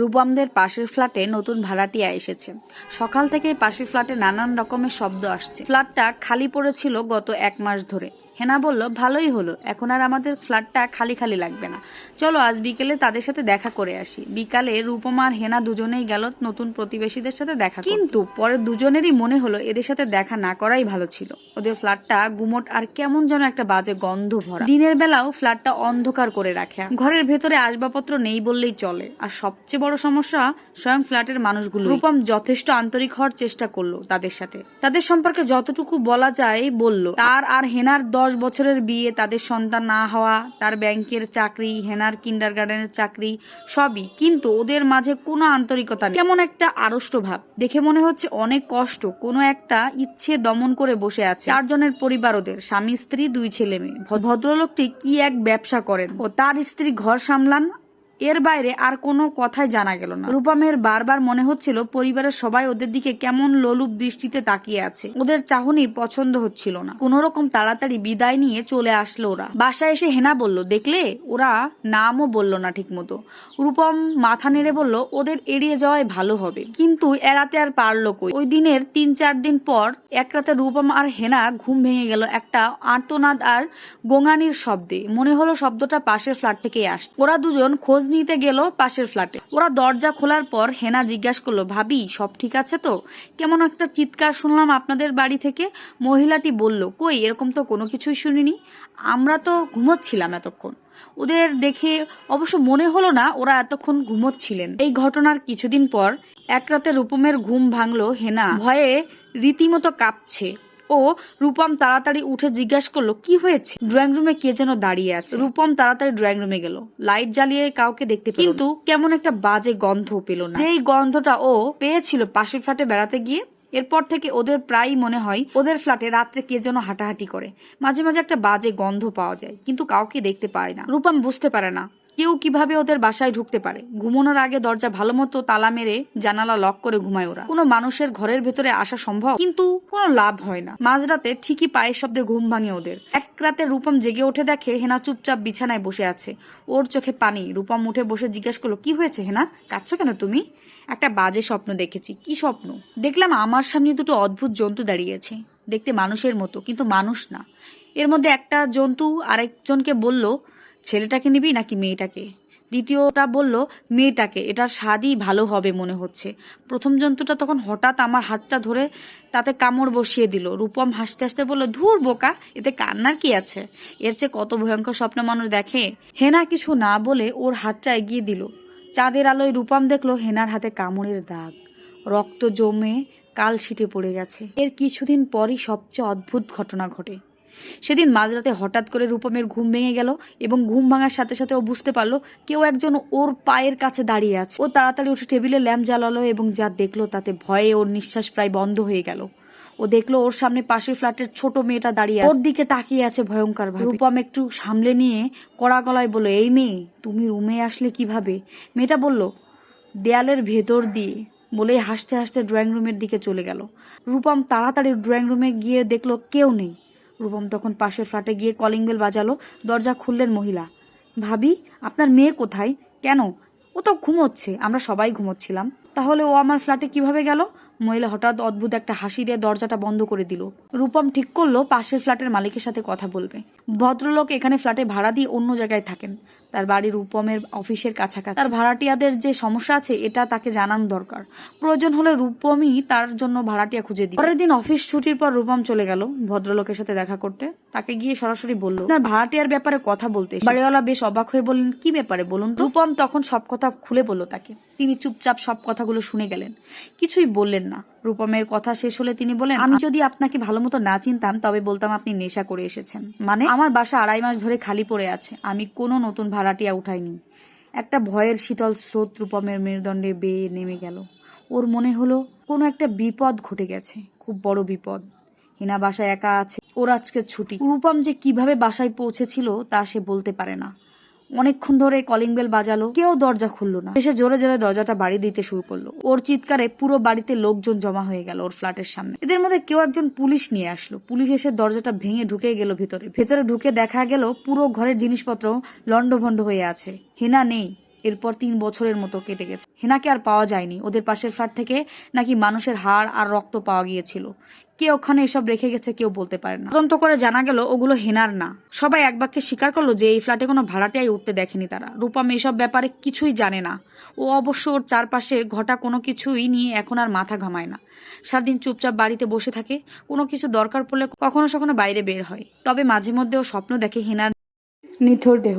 রূপমদের পাশের ফ্ল্যাটে নতুন ভাড়াটিয়া এসেছে। সকাল থেকে পাশের ফ্ল্যাটে নানান রকমের শব্দ আসছে। ফ্ল্যাটটা খালি পড়েছিল গত এক মাস ধরে। হেনা বলল, ভালোই হলো। এখন আর আমাদের ফ্ল্যাটটা খালি খালি লাগবে না। চলো আজ বিকেলে তাদের সাথে দেখা করে আসি। বিকালে রূপমা আর হেনা দুজনেই গেল নতুন প্রতিবেশীদের সাথে দেখা কিন্তু পরে দুজনেরই মনে হলো এদের সাথে দেখা না করাই ভালো ছিল। ওদের ফ্ল্যাটটা গুমট আর কেমন যেন একটা বাজে গন্ধ ভরা। দিনের বেলাও ফ্ল্যাটটা অন্ধকার করে রাখে। ঘরের ভেতরে আসবাবপত্র নেই বললেই চলে। আর সবচেয়ে বড় সমস্যা, স্বয়ং ফ্ল্যাটের মানুষগুলো। রূপম যথেষ্ট আন্তরিক হওয়ার চেষ্টা করল তাদের সাথে। তাদের সম্পর্কে যতটুকু বলা যায় বলল, তার আর হেনার দশ বছরের বিয়ে, তাদের সন্তান না হওয়া, তার ব্যাংকের চাকরি, হেনার কিন্ডার গার্ডেনের চাকরি, সবই। কিন্তু ওদের মাঝে কোনো আন্তরিকতা নেই। কেমন একটা আড়ষ্ট ভাব। দেখে মনে হচ্ছে অনেক কষ্ট কোনো একটা ইচ্ছে দমন করে বসে আছে। চারজনের পরিবার ওদের। স্বামী, স্ত্রী, দুই ছেলে মেয়ে। ভদ্রলোকটি কি এক ব্যবসা করেন ও তার স্ত্রী ঘর সামলান এর বাইরে আর কোনো কথাই জানা গেল না। রূপমের বারবার মনে হচ্ছিল পরিবারের সবাই ওদের দিকে কেমন লোলুপ দৃষ্টিতে তাকিয়ে আছে। ওদের চাহনি পছন্দ হচ্ছিল না। কোন রকম তাড়াতাড়ি বিদায় নিয়ে চলে আসলো ওরা। বাসায় এসে হেনা বলল, দেখলে? ওরা নামও বলল না ঠিক মতো রূপম মাথা নেড়ে বলল, ওদের এড়িয়ে যাওয়াই ভালো হবে। কিন্তু এড়াতে আর পারল কই? ওই দিনের তিন চার দিন পর এক রাতে রূপম আর হেনা ঘুম ভেঙে গেল একটা আর্তনাদ আর গোঙানির শব্দে। মনে হলো শব্দটা পাশের ফ্ল্যাট থেকেই আসছে। ওরা দুজন খোঁজ নিতে গেল পাশের ফ্ল্যাটে ওরা দরজা খোলার পর হেনা জিজ্ঞাসা করল, ভাবি, সব ঠিক আছে তো? কেমন একটা চিৎকার শুনলাম আপনাদের বাড়ি থেকে। মহিলাটি বলল, কই, এরকম তো কোনো কিছুই শুনিনি। আমরা তো ঘুমোচ্ছিলাম এতক্ষণ। ওদের দেখে অবশ্য মনে হলো না ওরা এতক্ষণ ঘুমোচ্ছিলেন। এই ঘটনার কিছুদিন পর এক রাতে রূপমের ঘুম ভাঙলো হেনা। ভয়ে রীতিমতো কাঁপছে। ও রূপম তাড়াতাড়ি উঠে জিজ্ঞাসা করল, কি হয়েছে? ড্রয়িং রুমে কে যেন দাঁড়িয়ে আছে? রূপম তাড়াতাড়ি ড্রয়িং রুমে গেল। লাইট জ্বালিয়ে কাউকে দেখতে কিন্তু কেমন একটা বাজে গন্ধ পেল না। যেই গন্ধটা ও পেয়েছিল পাশের ফ্ল্যাটে বেড়াতে গিয়ে, এরপর থেকে ওদের প্রায়ই মনে হয় ওদের ফ্ল্যাটে রাত্রে কে যেন হাঁটাহাঁটি করে। মাঝে মাঝে একটা বাজে গন্ধ পাওয়া যায়, কিন্তু কাউকে দেখতে পায় না। রূপম বুঝতে পারে না কেউ কীভাবে ওদের বাসায় ঢুকতে পারে? ঘুমানোর আগে দরজা ভালো মতো তালা মেরে জানালা লক করে ঘুমায় ওরা। কোনো মানুষের ঘরের ভেতরে আসা সম্ভব? কিন্তু কোনো লাভ হয় না। মাঝরাতে ঠিকই পায়ের শব্দে ঘুম ভাঙে ওদের। এক রাতে রূপম জেগে উঠে দেখে হেনা চুপচাপ বিছানায় বসে আছে। ওর চোখে পানি। রূপম উঠে বসে জিজ্ঞেস করল, কি হয়েছে হেনা? কাঁদছো কেন তুমি? একটা বাজে স্বপ্ন দেখেছি। কি স্বপ্ন? দেখলাম আমার সামনে দুটো অদ্ভুত জন্তু দাঁড়িয়েছে দেখতে মানুষের মতো, কিন্তু মানুষ না। এর মধ্যে একটা জন্তু আরেকজনকে বলল ছেলেটাকে নিবি নাকি মেয়েটাকে? দ্বিতীয়টা বলল, মেয়েটাকে। এটার স্বাদই ভালো হবে মনে হচ্ছে। প্রথম জন্তুটা তখন হঠাৎ আমার হাতটা ধরে তাতে কামড় বসিয়ে দিল। রূপম হাসতে হাসতে বলল, ধুর বোকা, এতে কান্নার কি আছে? এর চেয়ে কত ভয়ঙ্কর স্বপ্ন মানুষ দেখে? হেনা কিছু না বলে ওর হাতটা এগিয়ে দিল। চাঁদের আলোয় রূপম দেখল হেনার হাতে কামড়ের দাগ। রক্ত জমে কাল ছিটে পড়ে গেছে। এর কিছুদিন পরই সবচেয়ে অদ্ভুত ঘটনা ঘটে। সেদিন মাঝরাতে হঠাৎ করে রূপমের ঘুম ভেঙে গেল এবং ঘুম ভাঙার সাথে সাথে ও বুঝতে পারল কেউ একজন ওর পায়ের কাছে দাঁড়িয়ে আছে। ও তাড়াতাড়ি উঠে টেবিলে ল্যাম্প জ্বালালো এবং যা দেখল তাতে ভয়ে ওর নিঃশ্বাস প্রায় বন্ধ হয়ে গেল। ও দেখল ওর সামনে পাশের ফ্ল্যাটের ছোট মেয়েটা দাঁড়িয়ে। ওর দিকে তাকিয়ে আছে ভয়ঙ্কর ভাবে। রূপম একটু সামলে নিয়ে কড়া গলায় বলল, এই মেয়ে, তুমি রুমে আসলে কীভাবে? মেয়েটা বলল, দেয়ালের ভেতর দিয়ে, বলে হাসতে হাসতে ড্রয়িং রুমের দিকে চলে গেল। রূপম তাড়াতাড়ি ড্রয়িং রুমে গিয়ে দেখল কেউ নেই। রূপম তখন পাশের ফ্ল্যাটে গিয়ে কলিং বেল বাজালো। দরজা খুললেন মহিলা। ভাবি, আপনার মেয়ে কোথায়? কেন? ও তো ঘুমোচ্ছে, আমরা সবাই ঘুমোচ্ছিলাম। তাহলে ও আমার ফ্ল্যাটে কীভাবে গেল? মহিলা হঠাৎ অদ্ভুত একটা হাসি দিয়ে দরজাটা বন্ধ করে দিল। রূপম ঠিক করল পাশের ফ্ল্যাটের মালিকের সাথে কথা বলবে। ভদ্রলোক এখানে ফ্ল্যাটে ভাড়া দিয়ে অন্য জায়গায় থাকেন। তার বাড়ি রূপমের অফিসের কাছাকাছি। তার ভাড়াটিয়াদের যে সমস্যা আছে, এটা তাকে জানানো দরকার। প্রয়োজন হলে রূপমই তার জন্য ভাড়াটিয়া খুঁজে দিই পরের দিন অফিস ছুটির পর রূপম চলে গেল ভদ্রলোকের সাথে দেখা করতে। তাকে গিয়ে সরাসরি বলল তার ভাড়াটিয়ার ব্যাপারে কথা বলতে এসেছি।" বাড়িওয়ালা বেশ অবাক হয়ে বললেন, কি ব্যাপারে বলুন রূপম তখন সব কথা খুলে বলল তাকে। তিনি চুপচাপ সব কথাগুলো শুনে গেলেন। কিছুই বললেন না। রূপমের কথা শেষ হলে তিনি বলেন, আমি যদি আপনাকে ভালো মতো না চিনতাম, তবে বলতাম আপনি নেশা করে এসেছেন। মানে আমার বাসা আড়াই মাস ধরে খালি পড়ে আছে। আমি কোনো নতুন ভাড়াটিয়া উঠাইনি। একটা ভয়ের শীতল স্রোত রূপমের মেরুদণ্ডে বেয়ে নেমে গেল। ওর মনে হলো, কোনো একটা বিপদ ঘটে গেছে। খুব বড় বিপদ। হিনা বাসায় একা আছে। ওর আজকে ছুটি। রূপম যে কীভাবে বাসায় পৌঁছেছিল, তা সে বলতে পারে না। অনেকক্ষণ ধরে কলিং বেল বাজালো, কেউ দরজা খুললো না। শেষে জোরে জোরে দরজাটা বাড়ি দিতে শুরু করল। ওর চিৎকারে পুরো বাড়িতে লোকজন জমা হয়ে গেল ওর ফ্ল্যাটের সামনে। এদের মধ্যে কেউ একজন পুলিশ নিয়ে আসলো। পুলিশ এসে দরজাটা ভেঙে ঢুকে গেল ভিতরে। ভেতরে ঢুকে দেখা গেল পুরো ঘরের জিনিসপত্র লন্ডভন্ড হয়ে আছে। হেনা নেই। এরপর তিন বছরের মতো কেটে গেছে। হেনাকে আর পাওয়া যায়নি। ওদের পাশের ফ্ল্যাট থেকে নাকি মানুষের হাড় আর রক্ত পাওয়া গিয়েছিল। কে ওখানে এসব রেখে গেছে কেউ বলতে পারে না। তদন্ত করে জানা গেল, ওগুলো হেনার না। সবাই এক বাক্যে স্বীকার করল যে এই ফ্ল্যাটে কোনো ভাড়াটিয়াই উঠতে দেখেনি তারা। রূপম এইসব ব্যাপারে কিছুই জানে না। ও অবশ্য ওর চারপাশে ঘটা কোনো কিছুই নিয়ে এখন আর মাথা ঘামায় না। সারাদিন চুপচাপ বাড়িতে বসে থাকে। কোনো কিছু দরকার পড়লে কখনো সখনো বাইরে বের হয়। তবে মাঝে মধ্যে ও স্বপ্ন দেখে হেনার নিথর দেহ।